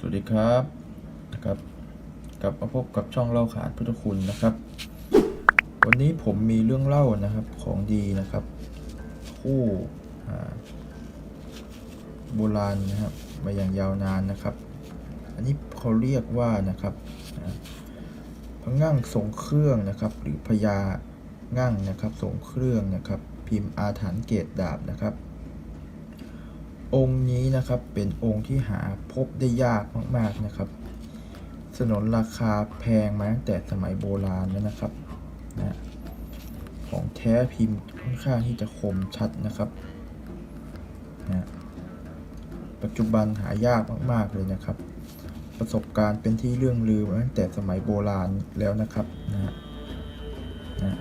สวัสดีครับนะครับกลับมาพบกับช่องเล่าขานพุทธคุณนะครับ วันนี้ผมมีเรื่องเล่านะครับของดีนะครับ คู่โบราณนะครับมาอย่างยาวนานนะครับ อันนี้เขาเรียกว่านะครับพงั่งทรงเครื่องนะครับ หรือพญางั่งนะครับทรงเครื่องนะครับ พิมพ์อาถรรพ์เกตดาบนะครับ องค์นี้นะครับเป็นองค์ที่หาพบได้ยากมากๆนะครับ สนนราคาแพงมาตั้งแต่สมัยโบราณแล้วนะครับนะของแท้พิมพ์ค่อนข้างที่จะคมชัดนะครับนะปัจจุบันหายากมากๆเลยนะครับ ประสบการณ์เป็นที่เรื่องลือมาตั้งแต่สมัยโบราณแล้วนะครับนะนะ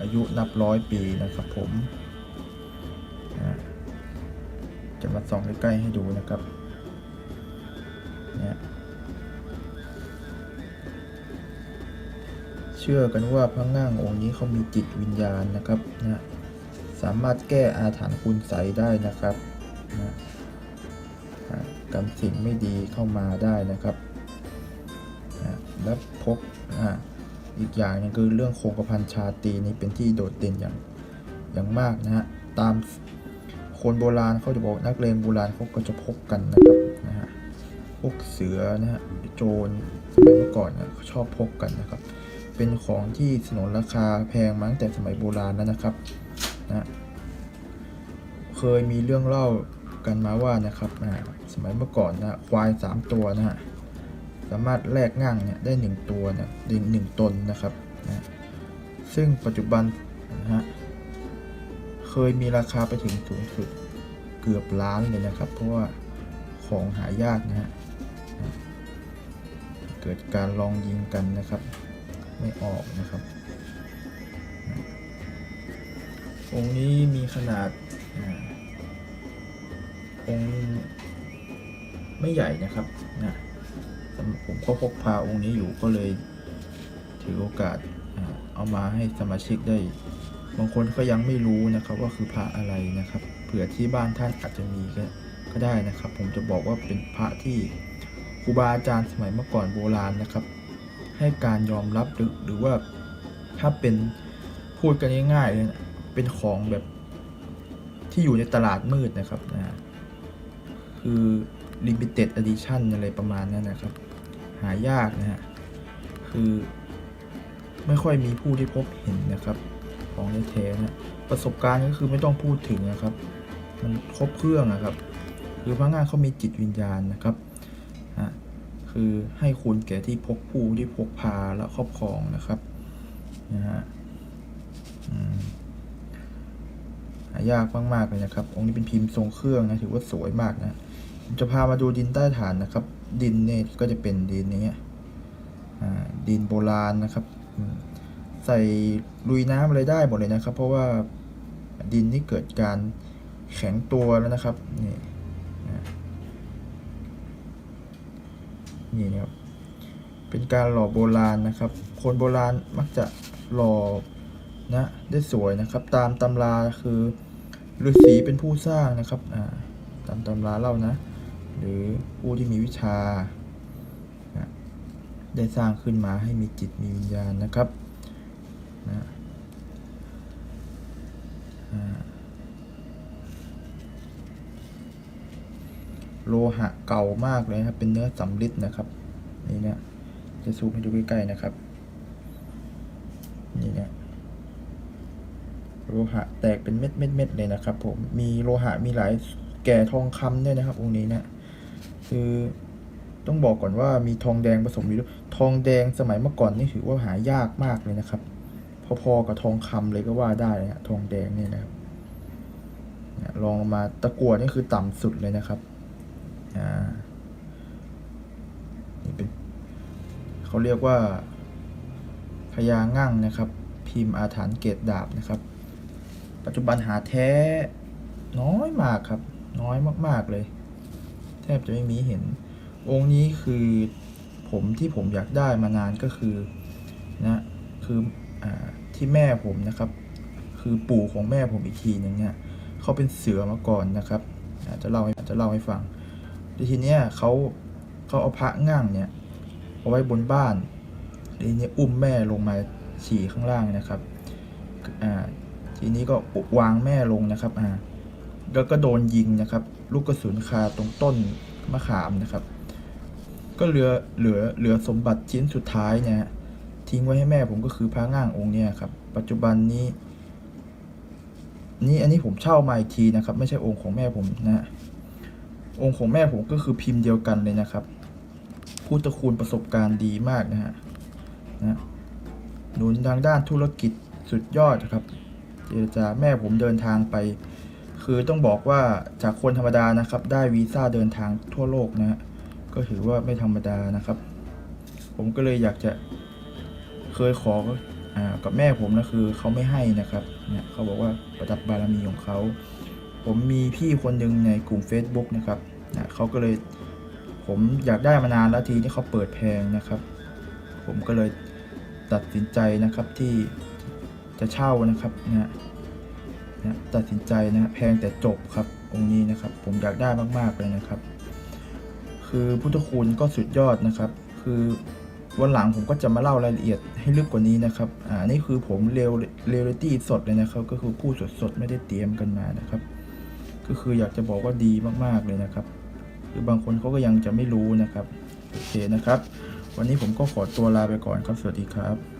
อายุนับร้อยปีนะครับผม จะมาส่องใกล้ๆให้ดูนะครับเนี่ยเชื่อกันว่าพระง่างองค์นี้เขามีจิตวิญญาณนะครับนะสามารถแก้อาถรรพ์คุณใสยได้นะครับนะกันสิ่งไม่ดีเข้ามาได้นะครับนะและพบอ่าอีกอย่างนึงคือเรื่องโครงกระพันชาตีนี้เป็นที่โดดเด่นอย่างอย่างมากนะฮะตาม คนโบราณเขาจะบอกนักเลงโบราณเขาก็จะพกกันนะครับนะฮะพวกเสือนะฮะโจรสมัยเมื่อก่อนนะชอบพกกันนะครับ เป็นของที่สนนราคาแพงมาตั้งแต่สมัยโบราณแล้วนะครับนะเคยมีเรื่องเล่ากันมาว่านะครับนะสมัยเมื่อก่อนนะควายสามตัวนะฮะสามารถแลกง่างเนี่ยได้หนึ่งตัวเนี่ยได้หนึ่งตนนะครับนะซึ่งปัจจุบันนะฮะ เคยมีราคาไปถึงสูงสุดเกือบล้านเลยนะครับ เพราะว่าของหายากนะฮะเกิดการลองยิงกันนะครับ ไม่ออกนะครับ องค์นี้มีขนาดองค์ไม่ใหญ่นะครับนะผมก็พกพาองค์นี้อยู่ก็เลยถือโอกาสเอามาให้สมาชิกได้ บางคนก็ยังไม่รู้นะครับว่าคือพระอะไรนะครับ เผื่อที่บ้านท่านอาจจะมีก็ก็ได้นะครับ ผมจะบอกว่าเป็นพระที่ครูบาอาจารย์สมัยเมื่อก่อนโบราณนะครับ ให้การยอมรับหรือหรือว่าถ้าเป็นพูดกันง่ายๆเลยนะเป็นของแบบที่อยู่ในตลาดมืดนะครับนะคือ limited edition อะไรประมาณนั้นนะครับ หายากนะฮะคือไม่ค่อยมีผู้ที่พบเห็นนะครับ ของแท้นะประสบการณ์ก็คือไม่ต้องพูดถึงนะครับ มันครบเครื่องนะครับ คือพระงานเขามีจิตวิญญาณนะครับอะคือให้คุณแก่ที่พกผู้ที่พกพาและครอบครองนะครับนะฮะอืมหายากมากๆเลยนะครับ องค์นี้เป็นพิมพ์ทรงเครื่องนะถือว่าสวยมากนะจะพามาดูดินใต้ฐานนะครับ ดินเนี่ยก็จะเป็นดินอย่างเงี้ดินโบราณนะครับ ใส่ลุยน้ำอะไรได้หมดเลยนะครับ เพราะว่าดินนี่เกิดการแข็งตัวแล้วนะครับนี่นะนี่นะครับเป็นการหล่อโบราณนะครับ คนโบราณมักจะหล่อนะได้สวยนะครับ ตามตำราคือฤาษีเป็นผู้สร้างนะครับตามตำราเล่านะ หรือผู้ที่มีวิชานะได้สร้างขึ้นมาให้มีจิตมีวิญญาณนะครับ นะโลหะเก่ามากเลยนะครับ เป็นเนื้อสำริดนะครับ นี่เนี่ย จะซูมให้ดูใกล้ๆนะครับ นี่เนี่ย โลหะแตกเป็นเม็ดเม็ดเม็ดเลยนะครับผม มีโลหะมีหลายแก่ทองคำด้วยนะครับ องค์นี้เนี่ย คือต้องบอกก่อนว่ามีทองแดงผสมอยู่ทองแดงสมัยเมื่อก่อนนี่ถือว่าหายากมากเลยนะครับ พอๆกับทองคำเลยก็ว่าได้นะฮะทองแดงเนี่ยนะครับลองมาตะกั่วนี่คือต่ำสุดเลยนะครับอ่านี่เป็นเขาเรียกว่าพญางั่งนะครับ พิมพ์อาถรรพ์เกตดาบนะครับ ปัจจุบันหาแท้น้อยมากครับ น้อยมากๆเลย แทบจะไม่มีเห็น องค์นี้คือผมที่ผมอยากได้มานานก็คือนะคือ ที่แม่ผมนะครับ คือปู่ของแม่ผมอีกทีหนึ่งเนี่ยเขาเป็นเสือมาก่อนนะครับจะเล่าให้จะเล่าให้ฟังทีเนี้ยเขาเขาเอาพระง่างเนี่ยเอาไว้บนบ้านทีนี้อุ้มแม่ลงมาฉี่ข้างล่างนะครับทีนี้ก็วางแม่ลงนะครับอ่าแล้วก็โดนยิงนะครับ ลูกกระสุนคาตรงต้นมะขามนะครับ ก็เหลือเหลือเหลือสมบัติชิ้นสุดท้ายเนี่ย ทิ้งไว้ให้แม่ผมก็คือพระง่างองค์เนี่ยครับ ปัจจุบันนี้ นี่อันนี้ผมเช่ามาอีกทีนะครับ ไม่ใช่องค์ของแม่ผมนะฮะองค์ของแม่ผมก็คือพิมพ์เดียวกันเลยนะครับพุทธคุณประสบการณ์ดีมากนะฮะนะหนุนทางด้านธุรกิจสุดยอดครับเจรจาแม่ผมเดินทางไป คือต้องบอกว่าจากคนธรรมดานะครับ ได้วีซ่าเดินทางทั่วโลกนะฮะก็ถือว่าไม่ธรรมดานะครับ ผมก็เลยอยากจะ เคยขอกับแม่ผมนะคือเขาไม่ให้นะครับเนี่ยเขาบอกว่าประดับบารมีของเขาผมมีพี่คนหนึ่งในกลุ่ม Facebook นะครับนะเขาก็เลยผมอยากได้มานานแล้วทีที่เขาเปิดแพงนะครับ ผมก็เลยตัดสินใจนะครับที่จะเช่านะครับนะนะตัดสินใจนะแพงแต่จบครับองค์นี้นะครับ ผมอยากได้มากๆเลยนะครับ คือพุทธคุณก็สุดยอดนะครับ คือ วันหลังผมก็จะมาเล่ารายละเอียดให้ลึกกว่านี้นะครับ อ่า นี่คือผมเรียวเรียลิตี้สดเลยนะครับ ก็คือพูดสดๆ ไม่ได้เตรียมกันมานะครับ ก็คืออยากจะบอกว่าดีมากๆเลยนะครับคือบางคนเขาก็ยังจะไม่รู้นะครับ โอเคนะครับ วันนี้ผมก็ขอตัวลาไปก่อนครับ สวัสดีครับ